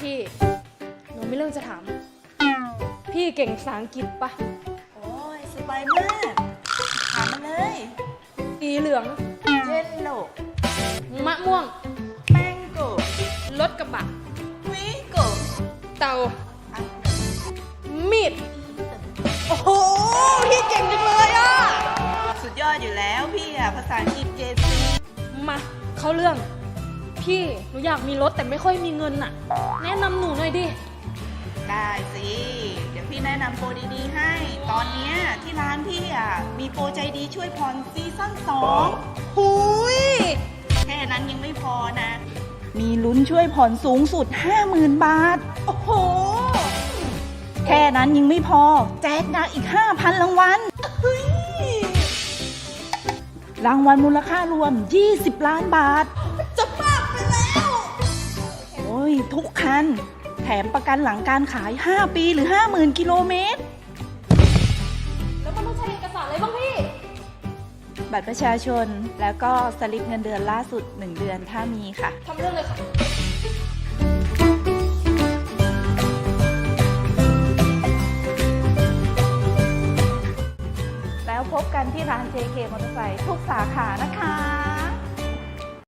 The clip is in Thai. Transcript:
พี่หนูมีเรื่องจะถาม พี่เก่งภาษาอังกฤษปะโอ้ยสบายมาก ถามมาเลยสีเหลือง เยลโล่มะม่วง แมงโก้รถกระบะทวิงโก้เตา มีด โอ้โห พี่เก่งจังเลยอะ สุดยอดอยู่แล้วพี่อะภาษาอังกฤษเจซีมา เข้าเรื่อง พี่หนูอยากมีรถแต่ไม่ค่อยมีเงินน่ะแนะนำหนูหน่อยดิ ได้สิ เดี๋ยวพี่แนะนำโปรดีๆให้ ตอนเนี้ยที่ร้านพี่อะมีโปรใจดีช่วยผ่อนซีซั่นสองหุยแค่นั้นยังไม่พอนะ มีลุ้นช่วยผ่อนสูงสุด 50,000 บาท โอ้โห แค่นั้นยังไม่พอ แจกหนักอีก 5,000 รางวัลเฮ้ยรางวัลมูลค่ารวม 20 ล้านบาท ทุกคัน แถมประกันหลังการขาย 5 ปีหรือ 50,000 กิโลเมตร แล้วมันต้องใช้เอกสารอะไรบ้างพี่ บัตรประชาชนแล้วก็สลิปเงินเดือนล่าสุด 1 เดือนถ้ามีค่ะ ทำเรื่องเลยค่ะ แล้วพบกันที่ร้าน JK มอเตอร์ไซค์ทุกสาขานะคะ